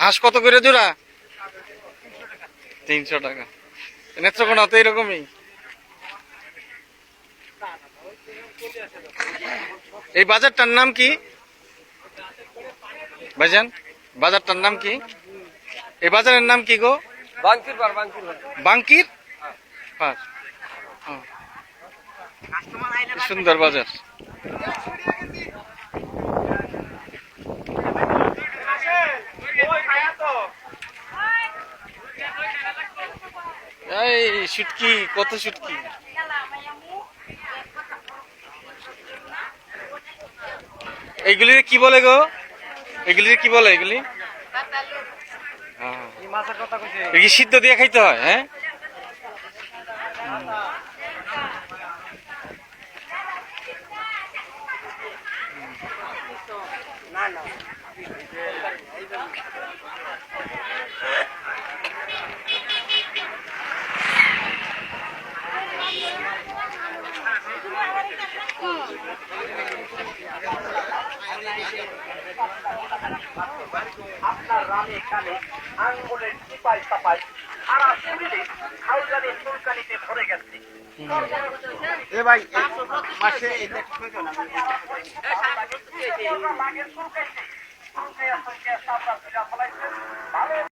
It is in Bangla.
হাঁস কত করে জোড়া? তিনশো টাকা। নেত্রকোনা তো এরকমই। এই বাজারটার নাম কি? ভাইজান বাজারটার নাম কি? এই বাজারের নাম কি গো? বাংকির বার বাংকির বার বাঙ্কির পার সুন্দর বাজার। এই শুটকি কত শুটকি এইগুলির কি বলে গো? এগুলির কি বলে এগুলি। এই মাছের কথা কইছে এ কি সিদ্ধ দিয়ে খাইতে হয় হ্যাঁ? না না আপনার রানে কানে আঙ্গুলের চিপাই চাপাই সারা শরীরে খাউজানি চুলকানিতে ভরে গেছে এ ভাই মাসে এটা কইতো না লাগের চুলকাইছে চুলকাইয়া চুলকাইয়া সাপড়া ফেলাইছে ভালো